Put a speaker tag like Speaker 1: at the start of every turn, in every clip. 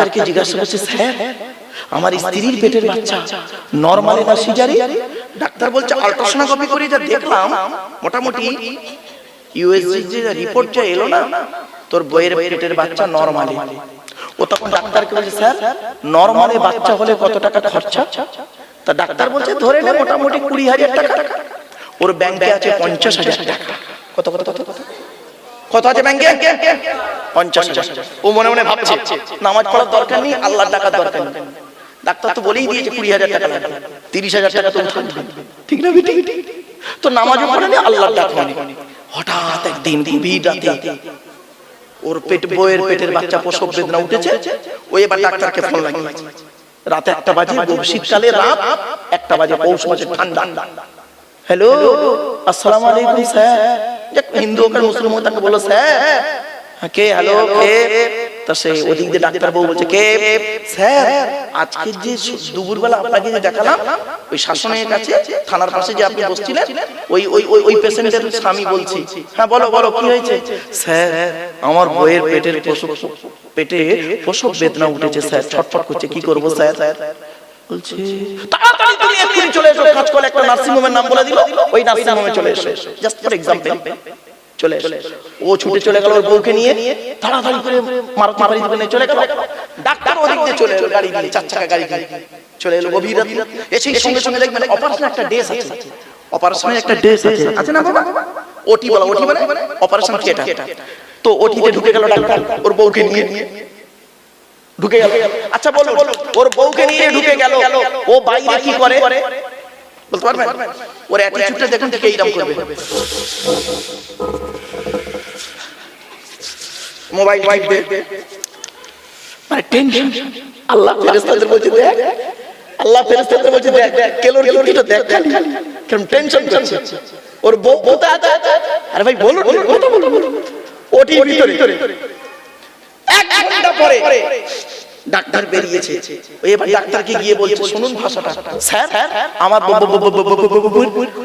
Speaker 1: ডাক্তারকে জিজ্ঞাসা করছে স্যার আমার স্ত্রীর পেটের বাচ্চা। নরমালি না সিজারি ডাক্তার বলছে আল্ট্রাসোনোগ্রাফি করে যা দেখলাম মোটামুটি ইউএসজি যে রিপোর্ট যা এলো না তোর বইয়ের পেটের বাচ্চা নরমালি ও তখন ডাক্তারকে বলছে স্যার নরমালি বাচ্চা হলে কত টাকা খরচা? তা ডাক্তার বলছে ধরে নে মোটামুটি কুড়ি হাজার টাকা। ওর ব্যাংকে আছে পঞ্চাশ হাজার টাকা। কত কত কত কত? কত আছে ব্যাংকে? পঞ্চাশ ও মনে মনে ভাবছে, নামাজ পড়ার দরকার নেই, আল্লাহর টাকার দরকার নেই। ডাক্তার তো বলেই দিয়েছে কুড়ি হাজার টাকা লাগবে, তিরিশ হাজার টাকা তো থাকবে ঠিক না বেটি? তো নামাজও পড়ে নেই আল্লাহর টাকা নেই হঠাৎ একদিন গভীর রাতে ওর পেট বইয়ের পেটের বাচ্চা প্রসব বেদনা উঠেছে, ও এবার ডাক্তারকে ফোন লাগিয়েছে। রাতে একটা বাজে শীতকালে রাত একটা বাজে, পৌষ মাসে ঠান্ডা। হ্যালো আসসালামু আলাইকুম স্যার হিন্দু হোক আর মুসলিম হোক তাকে বলো স্যার কে হ্যালো কে তা সে ওদিক দিয়ে ডাক্তার বাবু বলছে কে স্যার আজকে যে দুপুরবেলা আপনাকে যে দেখালাম ওই শাসনের কাছে থানার পাশে যে আপনি বসছিলেন ওই ওই ওই ওই পেশেন্টের স্বামী বলছি হ্যাঁ বলো বলো কি হয়েছে? স্যার আমার বইয়ের পেটের প্রসব পেটে প্রসব বেদনা উঠেছে স্যার। ছটফট করছে কি করব স্যার। বলছে তাড়াতাড়ি তুমি এক্ষুনি চলে এসো কাজ করে একটা নার্সিং হোমের নাম বলে দিল। ওই নার্সিং হোমে চলে এসো। জাস্ট ফর এক্সাম্পল চলে এসো। ও ছুটে চলে গেল ওর বউকে নিয়ে। তাড়াতাড়ি করে মারুতি বাড়ি দিকে চলে গেল। ডাক্তার ওদিক দিয়ে চলে এলো গাড়ি দিয়ে চার চাকা গাড়ি দিয়ে চলে এলো গভীর রাতে। এসে সঙ্গে সঙ্গে দেখবেন অপারেশন একটা ডেস আছে। অপারেশনের একটা ডেস আছে। আছে না বাবা? ওটি বলা ওটি মানে অপারেশন থিয়েটার তো ওটিতে ঢুকে গেল ডাক্তার ওর বউকে নিয়ে। ঢুকে গেল। আচ্ছা বলো ওর বউকে নিয়ে ঢুকে গেল। ও বাইরে কি করে? বলতে পারবেন? ওর অ্যাটিটিউডটা দেখুন থেকে এইরকম করবে। মোবাইল ওয়াইফ দে। মানে টেনশন আল্লাহ ফেরেশতাদের বলছে দেখ আল্লাহ ফেরেশতাদের বলছে দেখ কেলোর কিলোটা দেখ খালি। কেমন টেনশন করছে। ওর বউ আছে আরে ভাই বলুন কথা বলুন ওটির ভিতরে। এক ঘণ্টা পরে ডাক্তার বেরিয়েছে এবার গিয়ে বলছে শুনুন ভাষাটা স্যার আমার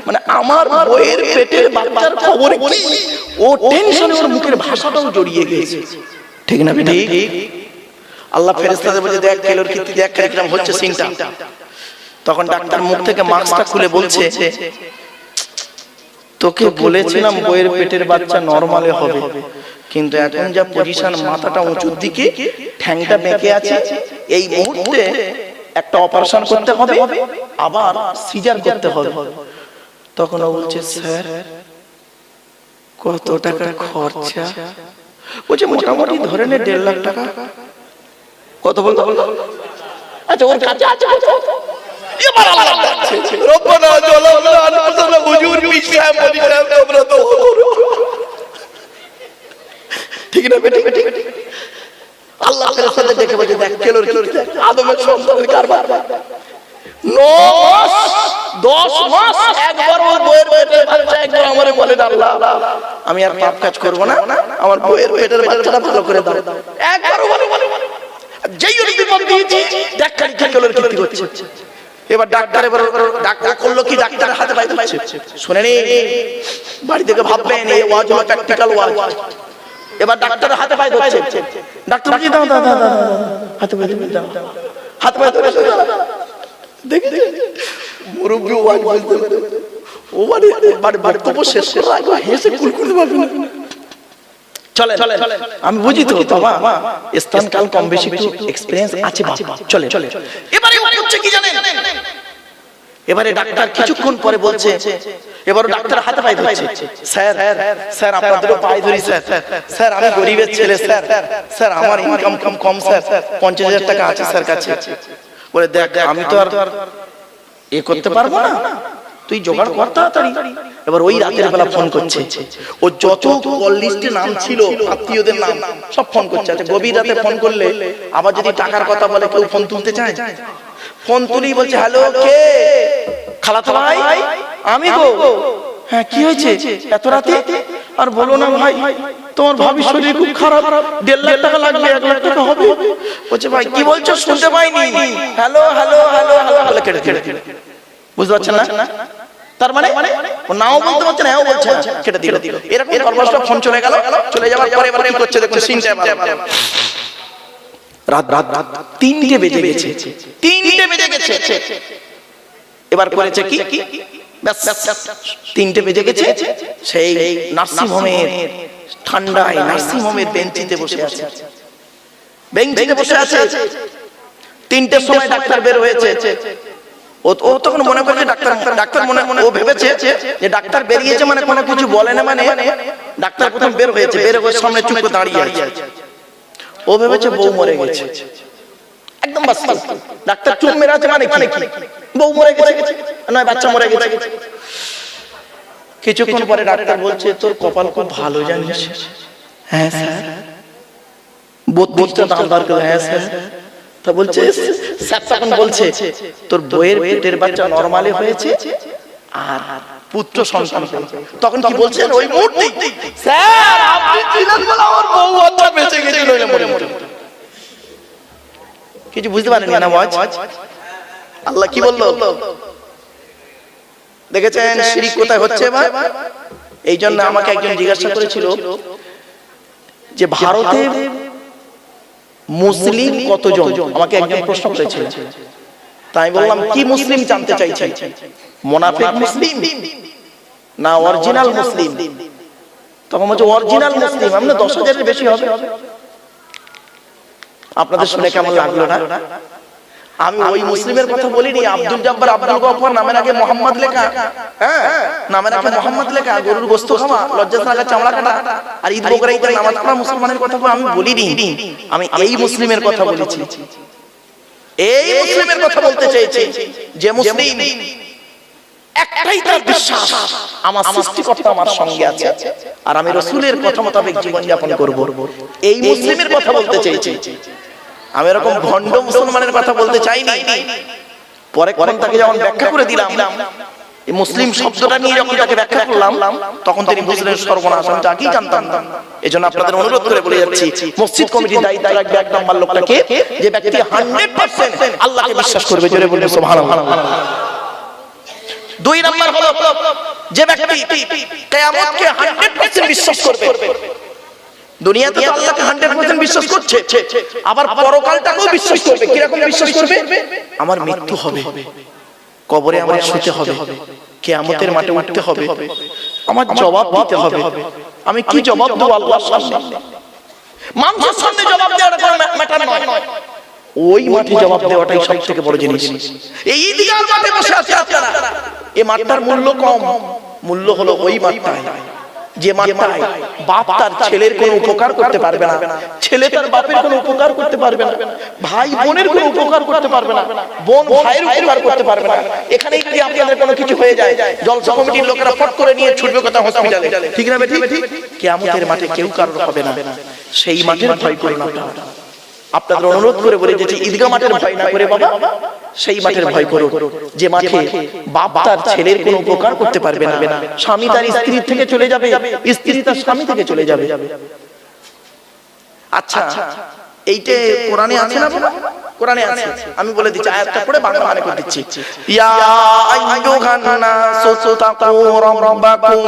Speaker 1: মানে আমার বইয়ের বাচ্চার খবর কি ও ওর মুখের ভাষাটাও জড়িয়ে গিয়েছে ঠিক না ঠিক আল্লাহ বলে দেখ কেলোর দেখ হচ্ছে তখন ডাক্তার মুখ থেকে মাস্কটা খুলে বলছে তোকে বলেছিলাম বইয়ের পেটের বাচ্চা নরমালে হবে কিন্তু এখন যা পজিশন মাথাটা উঁচুর দিকে ঠ্যাংটা বেঁকে আছে। এই মুহূর্তে একটা অপারেশন করতে হবে আবার সিজার করতে হবে। তখন ও বলছে স্যার কত টাকা খরচা? বলছে মোটামুটি ধরে নে দেড় লাখ টাকা। কত বলতো? আচ্ছা ওর কাছে আছে? এবার আল্লাহ রব্বানা জালামনা আনফুসানা হুজুর বিশাম বলিলাম তোমরা তো ঠিক না বেটি বেটি আল্লাহ বলে দেখ কেলোর কেলোর আদমের আমি আর পাপ কাজ করব না। আমার বইয়ের পেটের বাচ্চাটা ভালো করে দাও। যেই বিপদ দিয়েছি ডাক্তার খেলোর ক্ষতি হচ্ছে। এবার ডাক্তার এবার ডাক্তার করল কি ডাক্তার হাতে পাইতে পাইছে শুনে বাড়ি থেকে ভাববেন, এই ওয়াজ প্র্যাকটিক্যাল ওয়াজ। এবার ডাক্তারের হাতে পায়ে ধরছে। ডাক্তার বলছে দাও দাও দাও হাতে পায়ে ধরে দাও। হাতে পায়ে ধরে দেখি মুরব্বী ওয়াজ বলতে ও মানে মানে বক্তব্য শেষ করে আগে হেসে পারবে না চলে চলে আমি বুঝি তো বাবা। স্থান কাল কম বেশি একটু এক্সপেরিয়েন্স আছে বাবা। চলে চলে এবারে হচ্ছে কি জানেন? এবারে ডাক্তার কিছুক্ষণ পরে বলছে এবার ডাক্তার হাতে পায়ে ধরছে। স্যার স্যার আপনাদেরও পায়ে ধরি স্যার। স্যার আমি গরিবের ছেলে স্যার। স্যার আমার ইনকাম কম কম স্যার। পঞ্চাশ হাজার টাকা আছে স্যার কাছে। বলে দেখ আমি তো আর এ করতে পারব না। তুই জোগাড় কর তাড়াতাড়ি। এবার ওই রাতের বেলা ফোন করছে। ও যত কল লিস্টে নাম ছিল আত্মীয়দের নাম সব ফোন করছে। আচ্ছা গভীর রাতে ফোন করলে আবার যদি টাকার কথা বলে কেউ ফোন তুলতে চায় ফোন তুলি বলছে হ্যালো কে? খালাতো ভাই আমি গো। হ্যাঁ কি হয়েছে? এত রাতে? আর বলো না ভাই তোমার ভাবি শরীর খুব খারাপ। দেড় লাখ টাকা লাগবে এক লাখ টাকা হবে। বলছে ভাই কি বলছো? শুনতে পাইনি। Hello hello hello hello hello কেটে কেটে কেটে বুঝতে পারছেন না? তার মানে ও নাও বলতে পারছে না এও বলছে কেটে দিল। এরকম ফোন চলে গেল চলে যাওয়ার পরে এবার কি করছে? দেখুন সিনটা রাত রাত রাত তিনটে বেজে গেছে। তিনটে বেজে গেছে। এবার করেছে কি? তিনটে বেজে গেছে। সেই নার্সিং হোমের ঠান্ডায় নার্সিং হোমের বেঞ্চিতে বসে আছে। বেঞ্চিতে বসে আছে। তিনটের সময় ডাক্তার বের হয়েছে। ও ও তখন মনে করছে ডাক্তার ডাক্তার মনে মনে ও ভেবেছে যে ডাক্তার বেরিয়েছে মানে কোনো কিছু বলে না মানে ডাক্তার প্রথম বের হয়েছে। বের হয়ে সামনে চুপ দাঁড়িয়ে আছে। ও ভেবেছে বউ মরে গেছে। একদম। ডাক্তার চুপ মেরে আছে মানে কি? বউ মরে গেছে নয় বাচ্চা মরে গেছে। কিছুক্ষণ পরে ডাক্তার বলছে তোর কপাল খুব ভালো জানিস? হ্যাঁ স্যার। বত্রিশটা দাম বার করে হ্যাঁ স্যার। তা বলছে স্যার তখন বলছে তোর বইয়ের পেটের বাচ্চা নরমালে হয়েছে আর পুত্র সন্তান তখন কি বলছেন? ওই মুহূর্তে স্যার আপনি ছিলেন বলে আমার বউ বাচ্চা বেঁচে গেছে নইলে মরে মরে কিছু বুঝতে পারেন না ওয়াজ আল্লাহ কি বলল? দেখেছেন শিরিক কোথায় হচ্ছে এবার? এই জন্য আমাকে একজন জিজ্ঞাসা করেছিল যে ভারতে মুসলিম কতজন? আমাকে একজন প্রশ্ন করেছিল। তাই বললাম কি মুসলিম জানতে চাইছেন? মোনাফিক মুসলিম। না অরিজিনাল মুসলিম। তখন বলছে অরিজিনাল মুসলিম। আমরা দশ হাজারের বেশি হবে। আপনাদের শুনে কেমন লাগল না? আমি ওই মুসলিমের কথা বলিনি। আব্দুল জব্বার আব্দুল গফর নামের আগে মোহাম্মদ লেখা। হ্যাঁ নামের আগে মোহাম্মদ লেখা। গরুর গোস্ত খাওয়া, লজ্জা থাকা চামড়া কাটা। আর ঈদ বকরা ঈদের নামাজ পড়া মুসলমানের কথা আমি বলিনি। আমি এই মুসলিমের কথা বলেছি। এই মুসলিমের কথা বলতে চেয়েছি। যে মুসলিম একটাই তার বিশ্বাস আমার সৃষ্টিকর্তা আমার সঙ্গে আছে। আর আমি রসুলের কথা মোতাবেক জীবন যাপন করব। এই মুসলিমের কথা বলতে চেয়েছি আমি এরকম ভণ্ড মুসলমানের কথা বলতে চাইনি। পরে কোন তাকে যখন ব্যাখ্যা করে দিলাম এই মুসলিম শব্দটা নিয়ে যখন তাকে ব্যাখ্যা করলাম তখন তিনি বুঝলেন সর্বনাশ আমি তাকেই জানতাম না। এই জন্য আপনাদের অনুরোধ করে বলে যাচ্ছি মসজিদ কমিটির দায়িত্ব রাখবে এক নম্বর লোকটাকে যে ব্যক্তি হান্ড্রেড পার্সেন্ট আল্লাহকে বিশ্বাস করবে জোরে বলবে সুবহানাল্লাহ। দুই নম্বর হলো যে ব্যক্তি কিয়ামতকে 100% বিশ্বাস করবে। দুনিয়াতে তো আল্লাহকে 100% বিশ্বাস করছে। আবার পরকালটাকেও বিশ্বাস করবে। কি রকম বিশ্বাস করবে? আমার মৃত্যু হবে। কবরে আমার শুতে হবে। কিয়ামতের মাঠে উঠতে হবে। আমার জবাব দিতে হবে। আমি কি জবাব দেব আল্লাহর সামনে? মানুষের সামনে জবাব দেওয়াটা কোনো ম্যাটার নয়। ওই মাঠে জবাব দেওয়াটাই সব থেকে বড় জিনিস। এই ঈদগাহ মাঠে বসে আছে আপনারা। এই মাঠটার মূল্য কম। মূল্য হলো ওই মাঠটায়। যে মাঠটায় বাপ তার ছেলের কোনো উপকার করতে পারবে না। ছেলে তার বাপের কোনো উপকার করতে পারবে না। ভাই বোনের কোনো উপকার করতে পারবে না। বোন ভাইয়ের উপকার করতে পারবে না। এখানেই যদি আপনাদের কোনো কিছু হয়ে যায়? জলসা কমিটির লোকেরা ফট করে নিয়ে ছুটবে কথা হসপিটালে। ঠিক না বেটি? কেয়ামতের মাঠে কেউ কারোর হবে না। সেই মাঠের ভয় করুন আপনারা আপনাদের অনুরোধ করে বলে যে ঈদগা মাঠের ভয় না করে বাবা সেই মাঠের ভয় করো যে মাঠে বাপ তার ছেলের কোনো উপকার করতে পারবে না। স্বামী তার স্ত্রী থেকে চলে যাবে। স্ত্রী তার স্বামী থেকে চলে যাবে। আচ্ছা এইটা কোরআনে আছে না বাবা? কোরআনে আছে। আমি বলে দিচ্ছি আয়াতটা পড়ে বাংলা মানে করে দিচ্ছি। ইয়া আইয়ুহান নাসু তাকু রাব্বাকুম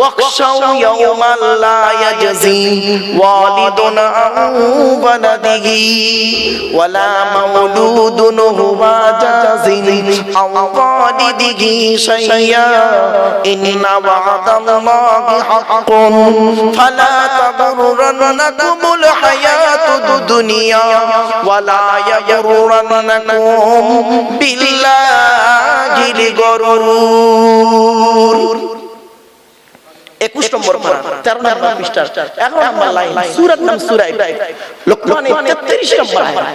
Speaker 1: ওয়াখশাউ ইয়াওমান লা ইয়াজজি ওয়ালিদুন আন ওয়ালাদিহি ওয়ালা মাউলুদুন হুয়া জাযিন আন ওয়ালিদিহি শাইয়্যা ইন্না ওয়াদাল্লাহি হাক্কুন ফালা তাগুররান্নাকুমুল হায়াতুদ দুনিয়া ওয়ালা يغرنكم بالله الغرور একুশ নম্বর পারা তেরো নম্বর পৃষ্ঠা এগারো নম্বর লাইন সুরাত নাম সুরাই লোকমানে তেত্রিশ নম্বর আয়াত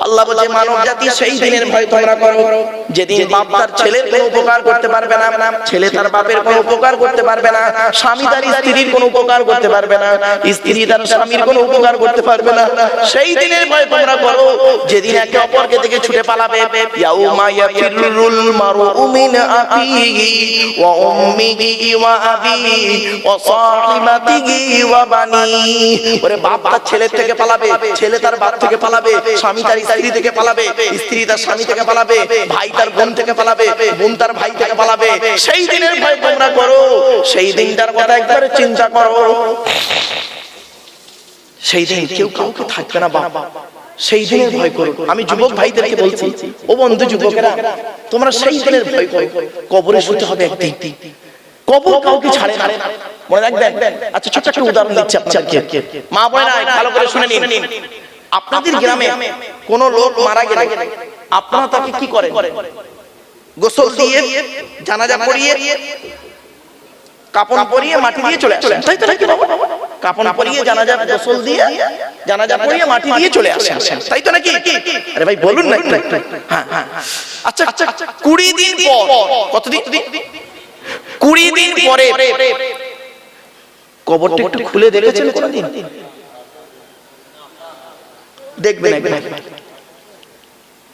Speaker 1: আল্লাহ বলছে মানব জাতি সেই দিনের ভয় তোমরা করো। যেদিন বাপ তার ছেলের কোনো উপকার করতে পারবে না ছেলে তার বাপের কোনো উপকার করতে পারবে না স্বামী তার স্ত্রীর কোনো উপকার করতে পারবে না স্ত্রী তার স্বামীর কোনো উপকার করতে পারবে না সেই দিনের ভয় তোমরা করো যেদিন একে অপরকে থেকে ছুটে পালাবে ইয়াউমা ইয়াফিরুল মারউ মিন আখিহি ওয়া উম্মিহি ওয়া আবিহি ওয়া সাহিবাতিহি ওয়া বানি ওরে বাপ তার ছেলের থেকে পালাবে ছেলে তার বাপ থেকে পালাবে স্বামী তার স্ত্রী থেকে পালাবে, স্ত্রী তার স্বামী থেকে পালাবে, ভাই তার বোন থেকে পালাবে, বোন তার ভাই থেকে পালাবে। সেই দিনের ভয় তোমরা করো, সেই দিনটার কথা একবার চিন্তা করো। সেই দিন কেউ কাউকে থাকবে না বাবা সেই দিনের ভয় করো। আমি যুবক ভাইদেরকে বলছি, ও বন্ধু যুবকেরা, তোমরা সেই দিনের ভয় করো। কবরে শুতে হবে একদিন। কবর কাউকে ছাড়ে না। মনে রাখবেন? আচ্ছা ছোট একটা উদাহরণ দিচ্ছি আপনাদেরকে। মা বোনেরা, ভালো করে শুনে নিন। আপনাদের গ্রামে কোন লোক মারা গেলে আপনারা তাকে কি করেন? গোসল দিয়ে জানাজা পড়িয়ে কাপড় পরিয়ে মাটি দিয়ে চলে আসেন। তাই তো নাকি বাবা? কাপড় পরিয়ে জানাজা গোসল দিয়ে জানাজা পরিয়ে মাটি দিয়ে চলে আসেন। তাই তো নাকি? আরে ভাই বলুন না একটু। হ্যাঁ হ্যাঁ আচ্ছা আচ্ছা কুড়ি দিন পর। কতদিন? কুড়ি দিন পরে। কবরটা একটু খুলে দেখেছেন কোনদিন? দেখবেন একবার।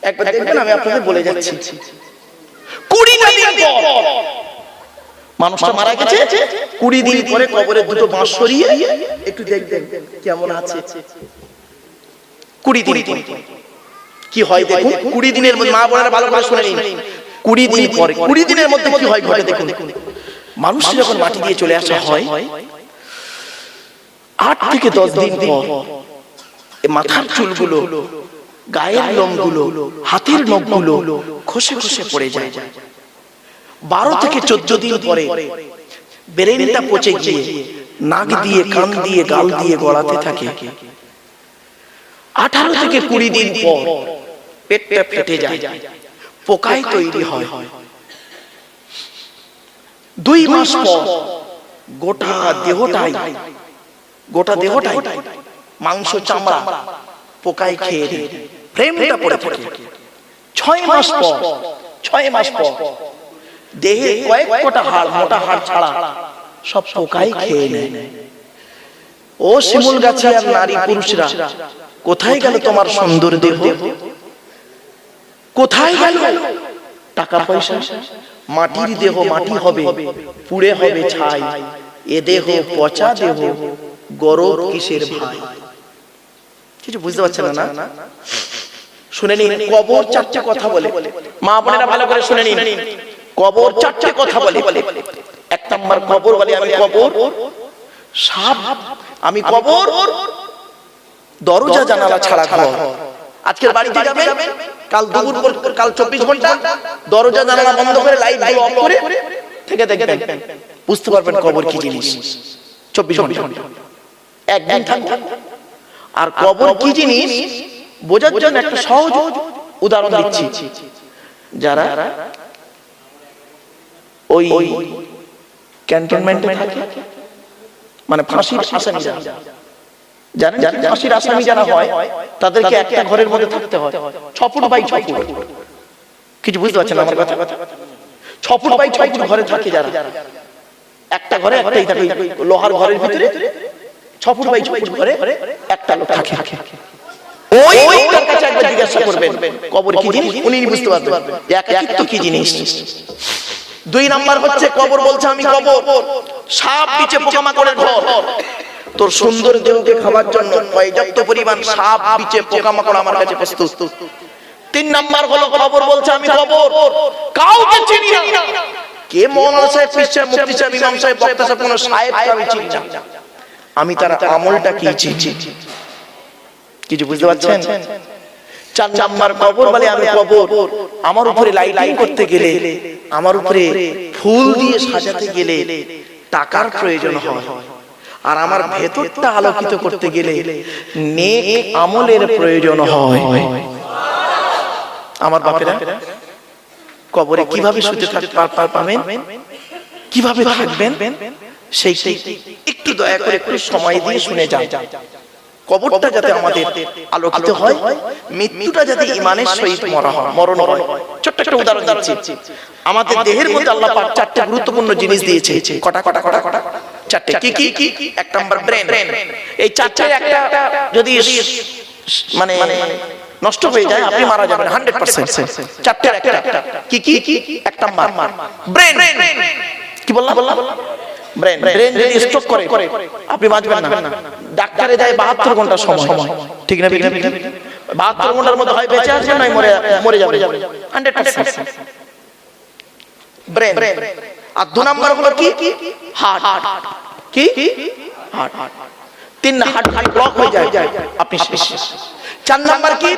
Speaker 1: একবার দেখবেন আমি আপনাদের বলে যাচ্ছি। কুড়ি দিন পর। মানুষটা মারা গেছে। কুড়ি দিন পরে কবরের দুটো বাঁশ সরিয়ে একটু দেখবেন কেমন আছে। কুড়ি দিন কি হয় দেখুন? কুড়ি দিনের মধ্যে মা বোনেরা ভালো করে শুনে নিন। কুড়ি দিন পরে। কুড়ি দিনের মধ্যে কি হয় দেখুন? মানুষ যখন মাটি দিয়ে চলে আসা হয় আট থেকে দশ দিন পর মাথার চুলগুলো গায়ের লোমগুলো হাতের নখগুলো খসে খসে পড়ে যায়। বারো থেকে চোদ্দ দিন পরে ব্রেনটা পচে গিয়ে নাক দিয়ে কান দিয়ে গাল দিয়ে গড়াতে থাকে। আঠারো থেকে কুড়ি দিন পর পেটটা ফেটে যায়। পোকায় তৈরি হয়। দুই মাস পর গোটা দেহটাই গোটা দেহটাই মাংস চামড়া পোকায় খেয়ে নেয়। ফ্রেমটা পড়ে থাকে। ছয় মাস পর ছয় মাস পর। দেহে কয়েক কটা হাড় মোটা হাড় ছাড়া সব পোকাই খেয়ে নেয়। ও শিমুল গাছে আর নারী পুরুষরা কোথায় গেল তোমার সুন্দর দেহ? কোথায় গেল? টাকা পয়সা। মাটির দেহ মাটি হবে পুড়ে হবে ছাই। এ দেহ পচা দেহ। গরব কিসের ভাই? কিছু বুঝতে পারছেন না? শুনে নিন কবর চারটে কথা বলে। মা বোনেরা ভালো করে শুনে নিন। কবর চারটে কথা বলে। এক নম্বর কবর বলে আমি কবর সাপ আমি কবর। দরজা জানালা ছাড়া ঘর। আজকের বাড়িতে যাবেন? কাল দুপুর পর কাল চব্বিশ ঘণ্টা দরজা জানালা বন্ধ করে লাইট অফ করে থেকে দেখবেন। বুঝতে পারবেন কবর কি জিনিস। চব্বিশ ঘণ্টা। একদিন থাকবেন আর কবর কি জিনিস? বোঝার জন্য একটা সহজ উদাহরণ দিচ্ছি। যারা ওই ক্যান্টনমেন্টে থাকে মানে ফাঁসির আসামি যারা। জানেন ফাঁসির আসামি যারা হয় তাদেরকে একটা ঘরের মধ্যে থাকতে হয়। ছ ফুট বাই ছ ফুট কিছু বুঝতে পারছেন আমার কথা? ছ ফুট বাই ছ ফুট ঘরে থাকে যারা। একটা ঘরে একটাই থাকে লোহার ঘরের ভিতরে ছ ফুট বাই ছ ফুট ঘরে একটা লোক থাকে। ওই লোকটার কাছে একবার জিজ্ঞাসা করবেন কবর কি জিনিস? উনি বুঝতে পারবেন। একাকিত্ব কি জিনিস? দুই নাম্বার হচ্ছে কবর বলছে আমি কবর। সাপ নিচে পোকামাকড়ের ঘর। তোর সুন্দর দেহকে খাবার জন্য পর্যাপ্ত পরিমাণ সাপ নিচে পোকামাকড় আমার কাছে প্রস্তুত। তিন নাম্বার হলো কবর বলছে আমি কবর। কাউকে চিনি না। কে মৌলানা সাহেব সাহেব মুফতি সাহেব ইমাম সাহেব বক্তা সাহেব কোন সাহেবকে আমি চিনি না। আমি তার আমলটা কি কিছু বুঝতে পারছেন? চার নাম্বার কবর বলে আমি কবর। আমার উপরে লাইটিং করতে গেলে আমার উপরে ফুল দিয়ে সাজাতে গেলে টাকার প্রয়োজন হয়। আর আমার ভেতরটা আলোকিত করতে গেলে নেক আমলের প্রয়োজন হয়। আমার বাপেরা কবরে কীভাবে শুতে থাকতে পাবেন? কীভাবে থাকবেন? সেই একটু দয়া করে একটু সময় দিয়ে শুনে যান। কবরটা যাতে আমাদের আলোকিত হয় মৃত্যুটা যাতে ইমানের সহিত মরা হয় মরণ হয়। ছোট্ট একটা উদাহরণ দিচ্ছি। আমাদের দেহের মধ্যে আল্লাহ পাক চারটি গুরুত্বপূর্ণ জিনিস দিয়েছে। কটা কটা কটা কটা? চারটে। কি কি? কি এক নাম্বার ব্রেন। এই চারটে একটা যদি মানে নষ্ট হয়ে যায় আপনি মারা যাবেন হান্ড্রেড পার্সেন্ট। চারটে একটা। কি কি? কি এক নাম্বার। ব্রেন। কি বললাম? বললাম? ব্রেন ব্রেন যদি স্ট্রোক করে আপনি বাঁচবেন না। ডাক্তারে দেয় বাহাত্তর ঘণ্টা সময়। ঠিক না ঠিক না বাহাত্তর ঘণ্টার মধ্যে হয় বেঁচে আছে নয় মরে মরে যাবে। হান্ড্রেড পার্সেন্ট ব্রেন আর দু নম্বর হলো কি? হার্ট কি? হার্ট তিন হার্ট ব্লক হয়ে যায়। আপনি শেষ। চার নাম্বার কি?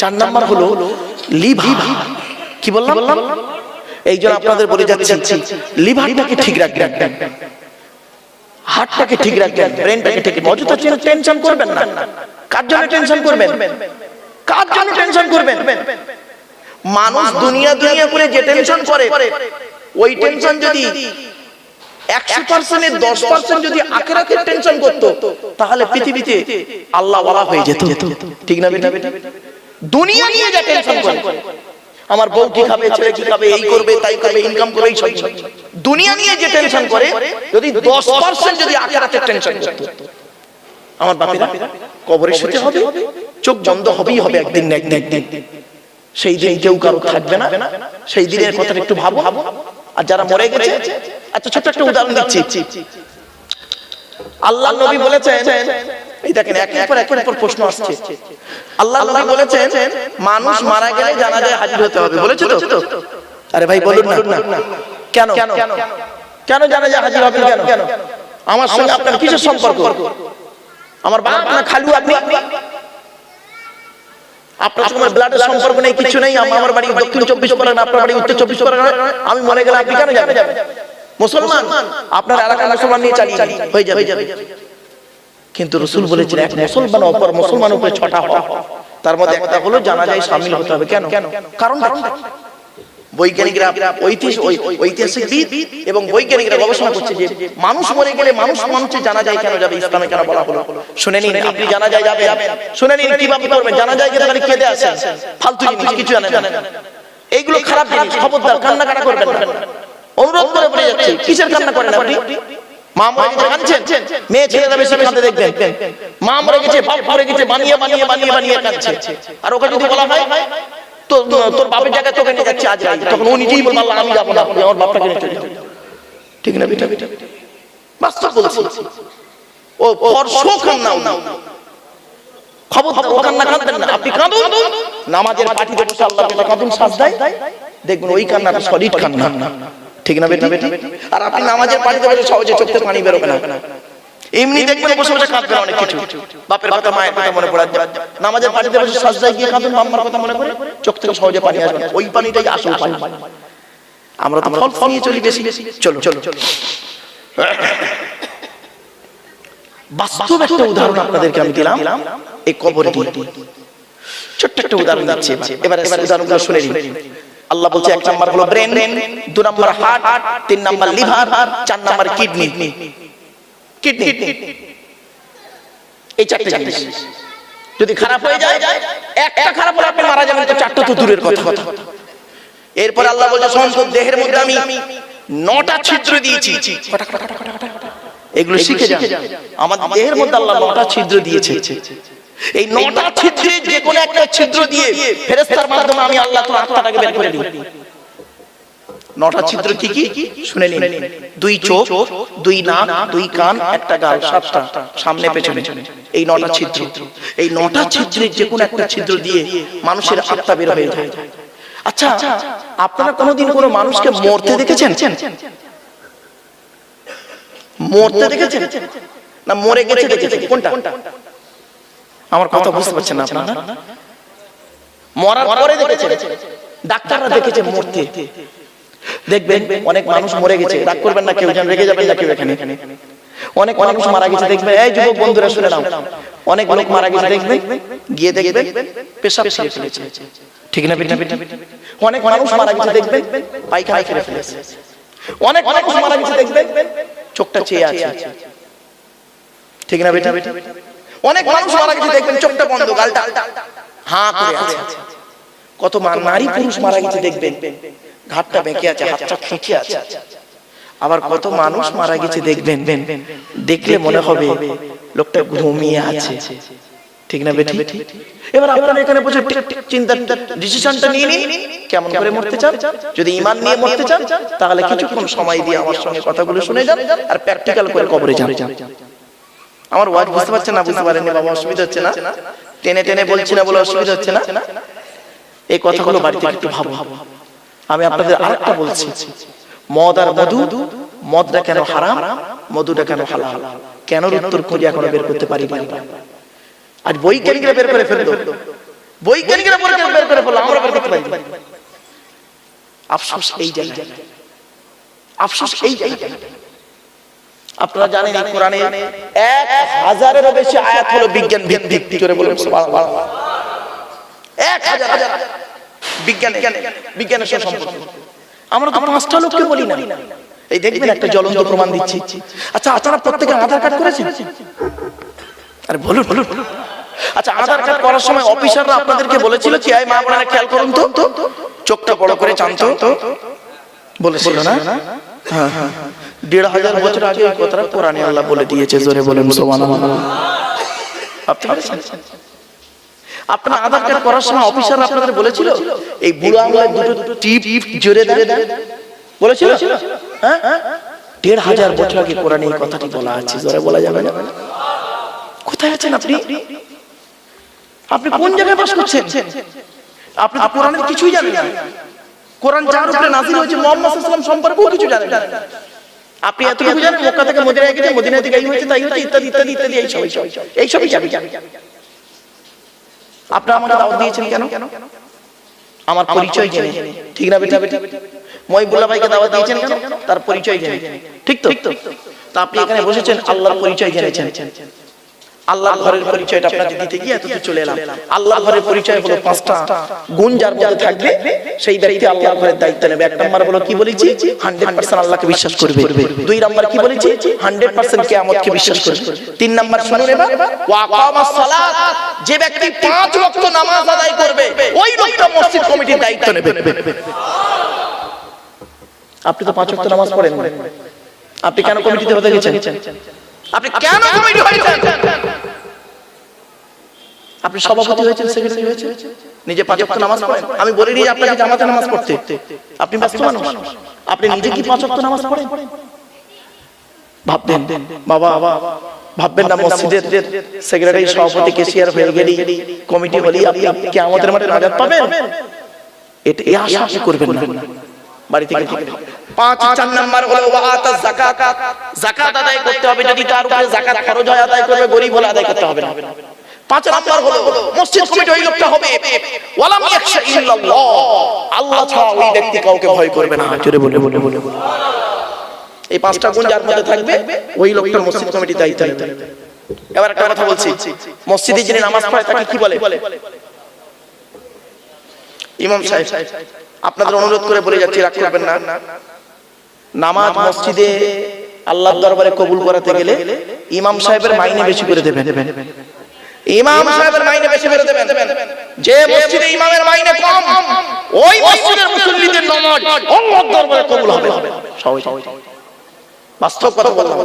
Speaker 1: চার নাম্বার হলো লিভার কি বললাম? এই জন্য আপনাদের বলে যাচ্ছি লিভারটাকে ঠিক রাখবেন। হার্টটাকে ঠিক রাখবেন। ব্রেনটাকে ঠিক অযথা টেনশন করবেন না। কার জন্য টেনশন করবেন? কার জন্য টেনশন করবেন? মানুষ দুনিয়া দুনিয়া করে যে টেনশন করে ওই টেনশন যদি একশো পার্সেন্টের দশ পার্সেন্ট যদি আখেরাতের টেনশন করতো তাহলে পৃথিবীতে আল্লাহ বলা হয়ে যেত। ঠিক না বেটা? দুনিয়া নিয়ে যা টেনশন করে। আমার বউ কি খাবে ছেলে কি খাবে এই করবে তাই করবে ইনকাম করবে এই সব দুনিয়া নিয়ে যে টেনশন করে যদি দশ পার্সেন্ট যদি আখেরাতের টেনশন করতো আমার বাপেরা কবরে শুতে হবে চোখ বন্ধ হবেই হবে একদিন না একদিন। একদিন সেই দিন কেউ কারও থাকবে না সেই দিনের কথা একটু ভাবো। আর যারা মরে গেছে আচ্ছা ছোট্ট একটা উদাহরণ দিচ্ছি। আল্লাহ নবী বলেছেন এই দেখেন একের পর একের পর প্রশ্ন আসছে। আল্লাহ নবী বলেছেন মানুষ মারা গেলে হাজির হতে হবে। বলেছে তো? আরে ভাই বলুন না। কেন? কেন? কেন? হাজির হবে? কেন? আমার সঙ্গে আপনার কিসের সম্পর্ক? আমার বাপ না খালু আপনি? আপনার সঙ্গে ব্লাডের সম্পর্ক নেই কিছু নেই। আম- আমার বাড়ি দক্ষিণ চব্বিশ পরগনা আপনার বাড়ি উত্তর চব্বিশ পরগনা। আমি মনে গেলে আপনি কেন যাবেন? মুসলমান আপনার এলাকার মুসলমান নিয়ে চালিয়ে হয়ে হয়ে যাবে। কিন্তু রসুল বলেছেন এক মুসলমান অপর মুসলমান উপরে ছটা হওয়া তার মধ্যে একটা হলো জানা যায় সামিল হতে হবে। কেন? কেন কারণ বৈজ্ঞানিকরা ঐতিহাসিক ঐতিহাসিকবিদ এবং বৈজ্ঞানিকরা গবেষণা করছে যে মানুষ মরে গেলে মানুষ মানুষের জানা যায় কেন যাবে? ইসলামে কেন বলা হলো? শুনে নিন আপনি জানা যায় যাবে শুনে নিন কীভাবে করবেন? জানা যায় গেলে খালি কেঁদে আসেন। ফালতু জিনিস কিছু জানেন এইগুলো খারাপ জিনিস খবরদার কান্না কাটা করবেন অনুরোধ করে বলে যাচ্ছি কিসের কান্না করেন আপনি? মা মরে গেছে কাঁদছেন? মেয়ে ছেলেরা বেশি কাঁদতে দেখবেন। মা মরে গেছে বাপ মরে গেছে বানিয়ে বানিয়ে বানিয়ে বানিয়ে কাঁদছে। আর ওকে যদি বলা হয় তো তোর বাপের জায়গায় তোকে নিয়ে যাচ্ছে আজ তখন ও নিজেই বলবে আল্লাহ আমি যাব না। আপনি আমার বাপটাকে নিয়ে চলে ঠিক না বেটা? বেটা? বাস্তব বলছি। ও ওর শোক নাও নাও খবর ও কান্না কাঁদবেন না। আপনি কাঁদুন। নামাজের পাটিতে বসে আল্লাহ তাআলা কাঁদুন সাজদায় দেখবেন ওই কান্নাটা সলিড কান্না। ঠিক না বেটা? বেটা? আর আপনি নামাজের পাটিতে বসে সহজে চোখে পানি বেরোবে না। এমনি দেখবেন বসে বসে কাঁদবেন অনেক কিছু। বাপের কথা মায়ের কথা মনে পড়ে নামাজের পাটিতে বসে সাজদায় গিয়ে কাঁদুন মাম্মার কথা মনে করে? চোখ থেকে সহজে পানি আসবে ওই পানিটাই আসল পানি। আমরা তো ফল ফল নিয়ে চলি বেশি। বেশি। চলো চলো চলো বাস্তব একটা উদাহরণ আপনাদেরকে আমি দিলাম। এই কবরে ছোট্ট একটা উদাহরণ দিচ্ছি এবার। এবার। উদাহরণগুলো শুনে নিন আল্লাহ বলছে এক নাম্বার হলো ব্রেন দু নাম্বার হার্ট তিন নাম্বার লিভার চার নাম্বার কিডনি কিডনি এই চারটে জিনিস। যদি খারাপ হয়ে যায় একটা খারাপ হলে আপনি মারা যাবেন তো চারটা তো দূরের কথা। কথা এরপর আল্লাহ বলছে সমস্ত দেহের মধ্যে আমি নটা ছিদ্র দিয়েছি। এগুলো শিখে যান। আমার দেহের মধ্যে আল্লাহ নটা ছিদ্র দিয়েছে। এই নটা ছিদ্রে যে কোনো একটা ছিদ্র দিয়ে ফেরেস্তার মাধ্যমে আমি আল্লাহ তোমার আত্মাটাকে বের করে দিই নটা ছিদ্র কি কি? শুনে নিন। দুই চোখ, দুই নাক, দুই কান, একটা গাল, সাতটা, সামনে, পেছনে। এই নটা ছিদ্র। এই নটা ছিদ্রের যে কোনো একটা ছিদ্র দিয়ে মানুষের আত্মা বের হয়ে যায়। আচ্ছা আপনারা কোনোদিন কোনো মানুষকে মরতে দেখেছেন? মরতে দেখেছেন? না মরে গেছে দেখেছেন? কোনটা? আমার কথা বুঝতে পারছেন না আপনারা? মরার পরে দেখেছেন। ডাক্তাররা দেখেছে মরতে। দেখবেন অনেক মানুষ মরে গেছে। রাগ করবেন না কেউ যেন রেগে যাবেন না কেউ এখানে। অনেক মানুষ মারা গেছে। দেখবেন এই যুবক বন্ধুরা শুনে নাও। অনেক লোক মারা গেছে। দেখবেন গিয়ে দেখবেন পেশাব ছেড়ে ফেলেছে। ঠিক না বিনা বিনা অনেক মানুষ মারা গেছে। দেখবেন পায়খানা ফেলে ফেলেছে। অনেক মানুষ মারা গেছে। দেখবেন চোখটা চেয়ে আছে। ঠিক না বেটা। অনেক মানুষ মারা গেছে দেখবেন চোখটা বন্ধ গালটা। হাঁ করে আছে। কত নারী পুরুষ মারা গেছে দেখবেন। ঘাটটা বেঁকে আছে হাতটা খেঁচে আছে। আবার কত মানুষ মারা গেছে দেখবেন। দেখলে মনে হবে লোকটা ঘুমিয়ে আছে। ঠিক না বেটি এবার আপনারা এখানে বসে চিন্তা ডিসিশনটা নিয়ে নিন। কেমন করে মরতে চান? যদি ইমান নিয়ে মরতে চান তাহলে কিছুক্ষণ সময় দিয়ে আমার সঙ্গে কথাগুলো শুনে যান আর প্র্যাকটিক্যাল করে কবরে যান। আমার ওয়াজ বুঝতে পারছেন না বুঝতে পারেননি বাবা অসুবিধা হচ্ছে না টেনে টেনে বলছি না বলে অসুবিধা হচ্ছে না। এই কথাগুলো বাড়িতে একটু ভাবো। আমি আপনাদের আরেকটা বলছি। মদ আর মধু মদটা কেন হারাম মধুটা কেন হালাল? কেন উত্তর খুঁজে এখনও বের করতে পারি আমরা? আজ বৈজ্ঞানিকরা বের করে ফেলল? বৈজ্ঞানিকরা করে বের করে ফেলল? আমরা বের করতে পারি আফসোস এই জায়গায়। আফসোস এই জায়গায়। আপনারা জানেন এই কোরআনে এক হাজারেরও বেশি আয়াত হলো বিজ্ঞান ভিত্তিক জোরে বলুন সুবহানাল্লাহ। এক হাজার হাজার। বিজ্ঞান বিজ্ঞানের সাথে সম্পর্ক। আমরা তো পাঁচটা লোককে বলি না। এই দেখবেন একটা জ্বলন্ত প্রমাণ দিচ্ছি। আচ্ছা আপনারা প্রত্যেকে আধার কার্ড করেছেন? আরে বলুন বলুন। আচ্ছা আধার কার্ড করার সময় অফিসাররা আপনাদেরকে বলেছিল কি আয় মা আপনারা খেয়াল করুন তো। চোখটা বড় করে চান তো। বলেছিল না? হ্যাঁ হ্যাঁ। দেড় হাজার বছর আগে এই কথাটা কোরআনে আল্লাহ বলে দিয়েছে জোরে বলেন আপনার আধার কার্ড করার সময় অফিসার আপনাদের বলেছিল এই বুড়ো আঙুলের দুটো টিপ জোরে দেন? বলেছিল? হ্যাঁ? দেড় হাজার বছর আগে কোরআনে এই কথাটি বলা আছে জোরে বলা যাবে না? কোথায় আছেন আপনি? আপনি কোন জায়গায় বাস করছেন? আপনি কোরআনের কিছুই জানেন না। কোরআন যার উপরে নাযিল হয়েছে মুহাম্মদ আলাইহি সম্পর্কেও কিছু জানেন না। আপনি এতটুকু জানেন মক্কা থেকে মদিনায় গেছে মদিনা থেকে এই হয়েছে তাই হয়েছে ইত্যাদি ইত্যাদি ইত্যাদি এই সবই এই সবই জানি। আপনি আমাকে দাওয়াত দিয়েছেন কেন? আমার পরিচয় জেনে। ঠিক না বেটা বেটা মহিবুল্লাহ ভাইকে দাওয়াত দিয়েছেন কেন? তার পরিচয় জেনে। ঠিক তো? তা। আপনি এখানে বসেছেন আল্লাহর পরিচয় জেনেছেন। আল্লাহর ঘরের পরিচয়টা আপনাকে দিতে গিয়ে এত দূর চলে এলাম। আল্লাহর ঘরের পরিচয় হলো পাঁচটা গুণ যার মধ্যে থাকবে সেই ব্যক্তি আল্লাহর ঘরের দায়িত্ব নেবে। এক নম্বর হলো কি বলেছি? হান্ড্রেড পার্সেন্ট আল্লাহকে বিশ্বাস করবে। দুই নম্বর কি বলেছি? হান্ড্রেড পার্সেন্ট কেয়ামতকে বিশ্বাস করবে। তিন নম্বর শুনুন এবার। ওয়াকামাস সালাত। যে ব্যক্তি পাঁচ ওয়াক্ত নামাজ আদায় করবে ওই লোকটা মসজিদ কমিটির দায়িত্ব নেবে। আপনি তো পাঁচ ওয়াক্ত নামাজ পড়েন আপনি কেন কমিটিতে হতে গেছেন আপনি কেন কমিটি হয়েছেন? আপনি সভাপতি হয়েছেন সেক্রেটারি হয়েছেন? নিজে পাঁচ ওয়াক্ত নামাজ পড়েন? আমি বলি নি আপনাকে জামাতে নামাজ পড়তে আপনি ব্যস্ত মানুষ। আপনি নিজে কি পাঁচ ওয়াক্ত নামাজ পড়েন? ভাববেন। বাবা ভাববেন না মসজিদের সেক্রেটারি সভাপতি কেশিয়ার হয়ে গেলি কমিটি হলি আপনি কি আমাদের মাঠে নাজাত পাবেন? এটা এই আশা করবেন না। বাড়ি থেকে পাঁচ চার নাম্বার হলো ওয়াতা যাকাত। যাকাত। আদায় করতে হবে। যদি তার উপরে যাকাত খরচ হয় আদায় করবে গরিব হলে আদায় করতে হবে না। পাঁচ নাম্বার হলো মসজিদ কমিটি ওই লোকটা হবে। ওয়ালাম ইয়াখশা ইল্লাল্লাহ। আল্লাহ ছাড়া ওই ব্যক্তি কাউকে ভয় করবে না। জোরে বলে বলে বলে এই পাঁচটা গুণ যার মধ্যে থাকবে ওই লোকটা মসজিদ কমিটি দায়িত্ব এবার একটা কথা বলছি। মসজিদে যিনি নামাজ পড়ে তাকে কি বলে? ইমাম সাহেব। আপনাদের অনুরোধ করে বলে যাচ্ছি, রাগ করবেন না। নামাজ মসজিদে আল্লাহর দরবারে কবুল করাতে গেলে ইমাম সাহেবের মাইনে বেশি করে দেবেন। ইমাম সাহেবের মাইনে বেশি করে দেবেন। যে মসজিদে ইমামের মাইনে কম, ওই মসজিদের মুসল্লিদের নামাজ দরবারে কবুল হবে। বাস্তব কথা বললাম।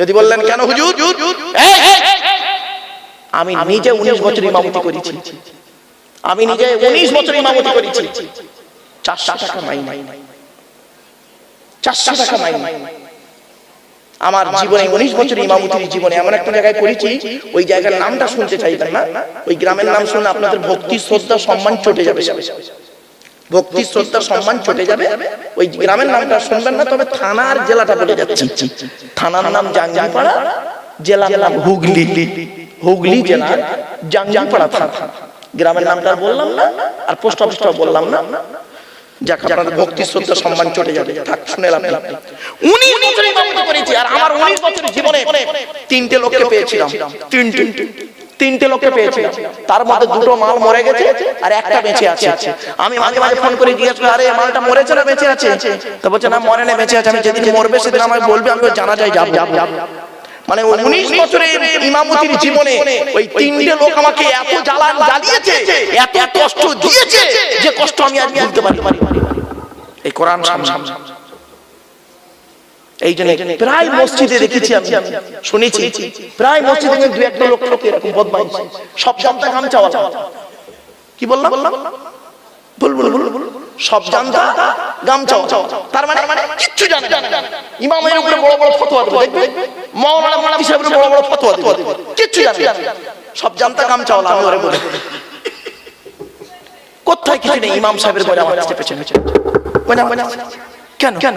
Speaker 1: যদি বললেন, কেন হুজুর? আমি নিজে উনিশ বছর ইমামতি করেছি। আমি নিজে উনিশ বছর ইমামতি করেছি। চারশো টাকা মাইনে। চারশো টাকা মাইনে। আমার জীবনে উনিশ বছর ইমামতির জীবনে এমন একটা জায়গায় করেছি ওই জায়গার নামটা শুনতে চাইবেন না। ওই গ্রামের নাম শুনলে আপনাদের ভক্তি শ্রদ্ধা সম্মান চটে যাবে। ভক্তি শ্রদ্ধা সম্মান চটে যাবে। ওই গ্রামের নামটা শুনবেন না তবে থানার জেলাটা বলে যাচ্ছি। থানার নাম জাঙ্গিপাড়া জেলার নাম হুগলি। হুগলি জেলার জাঙ্গিপাড়া থানা। গ্রামের নামটা বললাম না আর পোস্ট অফিসটা বললাম না। যাক আপনাদের ভক্তি শ্রদ্ধা সম্মান চটে যাবে। থাক শুনে লাভ নেই। উনিশ বছর ইমামতি করেছি আর আমার জীবনে তিনটে লোককে পেয়েছিলাম। তিনটে তিনটে লোককে পেয়েছিলাম। তার মধ্যে দুটো মাল মরে গেছে আর একটা বেঁচে আছে। আমি মাঝে মাঝে ফোন করে জিজ্ঞেস করি আরে মালটা মরেছে না বেঁচে আছে? তো বলছে না মরে না বেঁচে আছে। আমি যেদিন মরবে সেদিন আমায় বলবে আমি জানা যায় যাব। যাব মানে উনিশ বছরের ইমামতির জীবনে ওই তিনটে লোক আমাকে এত জ্বালান জ্বালিয়েছে এত কষ্ট দিয়েছে যে কষ্ট আমি আজ ভুলতে পারি। এই কোরআন এই জন্য প্রায় মসজিদে দেখেছি আমি শুনেছি। প্রায় মসজিদে দু একটা লোক লোক এরকম বদমাইশ। সব জানতা কাম চাওয়া কি বললাম? বললাম? বল বল বল বল সব জানতা গামছা তার মানে মানে কিচ্ছু জানে না। ইমামের উপরে বড় বড় ফতোয়া দেবে। দেখবে? মাওলানা মাওলানা সাহেবের বড় বড় ফতোয়া দেবে? কিচ্ছু জানে না। সব জানতা গামছা আমি ওরে বলে কোথায় কিছু নেই ইমাম সাহেবের বলে আমার কাছে পেছনে বলে বলে কেন? কেন?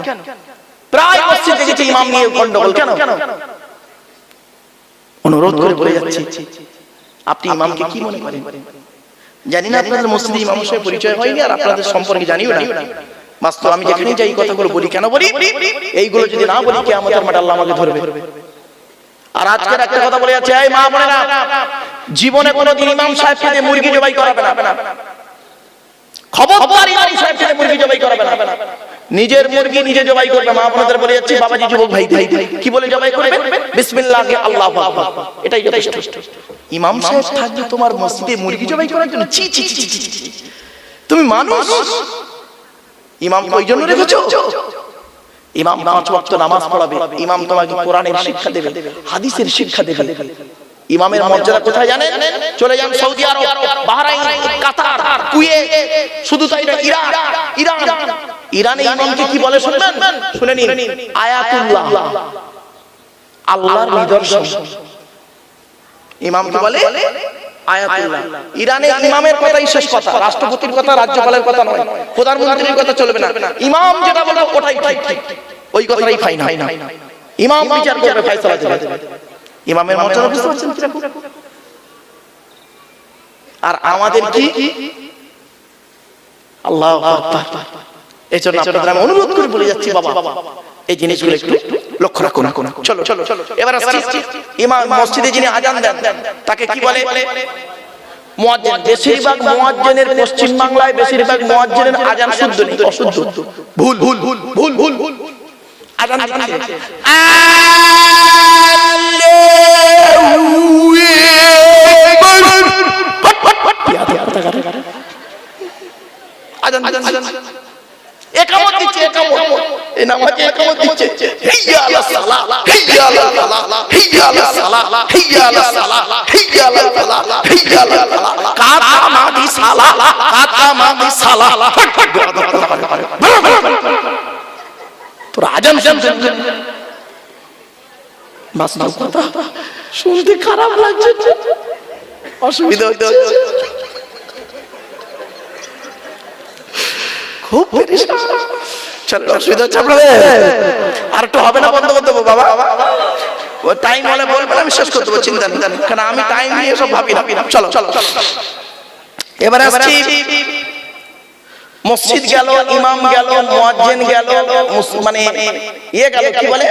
Speaker 1: প্রায় মসজিদ দেখেছি ইমাম নিয়ে গন্ডগোল। কেন? অনুরোধ করে বলে যাচ্ছি। আপনি ইমামকে কি মনে করেন? জানি না আপনাদের মসজিদে ইমামের সাথে পরিচয় হয়নি আর আপনাদের সম্পর্কে জানিও না। বাস্তব আমি যেখানে যাই এই কথাগুলো বলি কেন বলি? এইগুলো যদি না বলি কে আমাদের মাঠে আল্লাহ আমাকে ধরবে। আর আজকের একটা কথা বলে যাচ্ছে এই মা বোনেরা জীবনে কোনোদিন ইমাম সাহেবকে দিয়ে মুরগি জবাই করাবে না। নিজের মুরগি নিজে জবাই করবে। মা আপনাদের বলে যাচ্ছি বাবাজি যুবক ভাই ভাই কি বলে জবাই করবে? বিসমিল্লাহ এটাই ইমাম সাহেব থাকবে তোমার মসজিদে মুরগি জবাই করার জন্য ছি, ছি, ছি। তুমি মানুষ? ইমাম ওই জন্য রেখেছো? ইমাম পাঁচ ওয়াক্ত নামাজ পড়াবে। ইমাম তোমাকে কোরআনের শিক্ষা দেবে হাদিসের শিক্ষা দেবে। ইমামের মর্যাদা কোথায় জানেন? চলে যান Saudi Arab Bahrain Qatar Kuwait শুধু তাই না ইরান ইরান। ইরানে। ইমামকে কি বলে শুনবেন? শুনে নিন। আয়াতুল্লাহ। আল্লাহর নিদর্শন। ইমামকে বলে আয়াতুল্লাহ। ইরানে ইমামের কথাই শেষ কথা। রাষ্ট্রপতির কথা রাজ্যপালের কথা নয়। প্রধানমন্ত্রীর কথা চলবে না। ইমাম যেটা বলবে ওটাই ঠিক। ওই কথাই ফাইনাল। ইমাম বিচার করবে ফয়সালা দেবে ইমামের মর্যাদা বুঝতে পারছেন কীরকম? আর আমাদের কি আল্লাহ এই জন্য আপনাদের আমি অনুরোধ করে বলে যাচ্ছি বাবা এই জিনিসগুলো একটু লক্ষ্য রাখুন চলো চলো চলো এবার আসছি ইমাম মসজিদে যিনি আজান দেন তাকে কি বলে বেশিরভাগ মুয়াজ্জিনের পশ্চিম বাংলায় বেশিরভাগ মুয়াজ্জিনের আজান শুদ্ধ নেই অশুদ্ধ ভুল ভুল ভুল ভুল ভুল আজান দিচ্ছে আজান আজান আজান একামত দিচ্ছে একামত এই নামাজে একামত দিচ্ছে হিয়া আলা সালাহ হিয়া আলা সালাহ হিয়া আলা সালাহ হিয়া আলা সালাহ হিয়া আলা সালাহ হিয়া আলা সালাহ কাতা মাদি সালাহ কাতা মাদি সালাহ আজান শুনছেন বাস্তব কথা। শুনতে খারাপ লাগছে অসুবিধা হচ্ছে খুব চলো অসুবিধা হচ্ছে আপনাদের। আর একটু হবে না বন্ধ করতে দেবো বাবা। ও টাইম হলে বলবেন আমি শেষ করতে দেবো চিন্তা নেই। কারণ আমি টাইম নিয়ে সব ভাবি ভাবি না চলো চলো চলো। এবার আসছি। মসজিদ গেল ইমাম গেল মুয়াজ্জিন গেল মানে ইয়ে গেল কি বলে?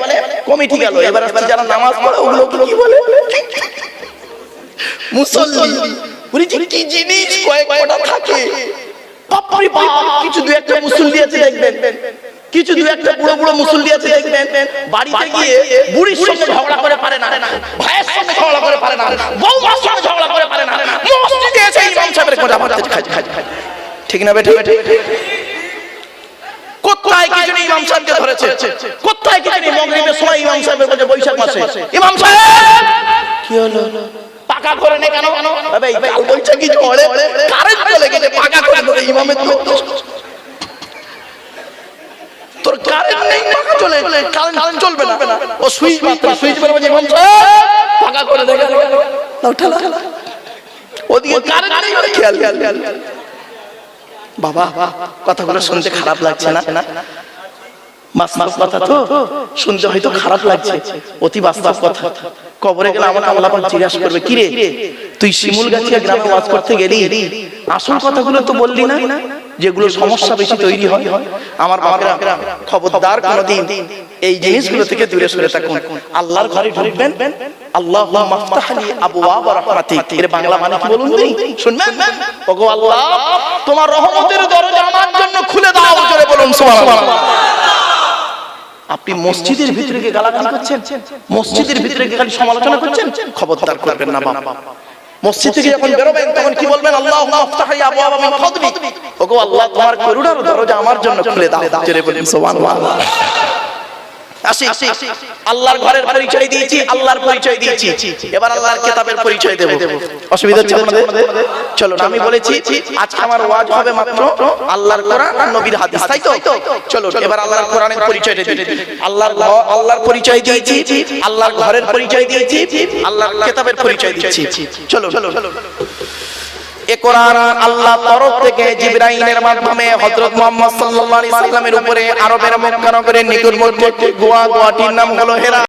Speaker 1: কমিটি গেল এবার আসছে যারা নামাজ পড়ে ওগুলো কি বলে? মুসল্লি। উনি কি জিনিস? কয়েক কটা থাকে। বাপরে বাপ কিছু দু একটা মুসল্লি আছে দেখবেন। কিছু দু একটা বুড়ো বুড়ো মুসল্লি আছে দেখবেন। বাড়িতে গিয়ে বুড়ির সঙ্গে ঝগড়া করে পারে না। ভাইয়ের সঙ্গে ঝগড়া করে পারে না। বৌমার সঙ্গে ঝগড়া করে পারে না। মসজিদে এসে ইমাম সাহেবের কথা খাজ খাজ খাজ ঠিক না বেটা কোথায় কিছু নেই ইমাম সাহেবকে ধরেছে? কোথায় কিছু নেই মগরিবের সময় ইমাম সাহেবের কাছে বৈশাখ মাসে। ইমাম সাহেব! কি হলো? পাকা করে নে কেন? এই কাল বৈশাখী ঝড়ে কারেন্ট চলে গেছে পাকা করে ইমামের তো। তোর কারেন্ট নেই পাকা চলে কারেন্ট চলবে না। ও সুইচ মাত্র সুইচ মারবে ইমাম সাহেব! পাকা করে ঠেলা ওদিকে কারেন্ট নেই খেয়াল খেয়াল খেয়াল বাবা, কথাগুলো শুনতে খারাপ লাগছে না? বাস্তব কথা তো শুনতে হয়তো খারাপ লাগছে। অতি বাস্তব কথা। কবরে গেলে আমাকে আল্লাহ পাক জিজ্ঞাসা করবে কি রে তুই শিমুল গাছিয়া গ্রামে ওয়াজ করতে গেলি? আসল কথাগুলো তো বললি না যেগুলো সমস্যা বেশি তৈরি হয়। আমার বাবারা খবরদার কোনোদিন এই জিনিসগুলো থেকে দূরে সরে থাকুন। আল্লাহর ঘরে ঢুকবেন। আল্লাহ মাফতাহলি আবওয়াব রাহমাতিক। এর বাংলা মানে কি বলুন? দিই শুনবেন? ওগো আল্লাহ তোমার রহমতের দরজা আমার জন্য খুলে দাও জোরে বলুন সুবহানাল্লাহ। আপনি মসজিদের ভিতরে গিয়ে গালাগালি করছেন? মসজিদের ভিতরে গিয়ে খালি সমালোচনা করছেন? খবরদার করবেন না বাবা মসজিদ থেকে যখন বেরোবেন, তখন কি বলবেন? আল্লাহ আফতাহি আবওয়াব মিন ফাদলি। ওগো, আল্লাহ তোমার করুণার দরজা আমার জন্য খুলে দাও। জোরে বলেন, সুবহানাল্লাহ। আসি আল্লাহর ঘরের পরিচয় দিয়েছি আল্লাহর পরিচয় দিয়েছি। এবার আল্লাহর কিতাবের পরিচয় দেব। অসুবিধা হচ্ছে আপনাদের চলো আমি বলেছি আজকে আমার ওয়াজ হবে মাত্র আল্লাহর কোরআন আর নবীর হাদিস তাই তো? চলো এবার আল্লাহর কোরআনের পরিচয়টা দিই। আল্লাহর আল্লাহর পরিচয় দিয়েছি আল্লাহর ঘরের পরিচয় দিয়েছি আল্লাহর কিতাবের পরিচয় দিচ্ছি চলো চলো এ কোরআন আল্লাহ তরফ থেকে মাধ্যমে আরবের মক্কা গোয়া গোয়াটির নাম হলো হেরা।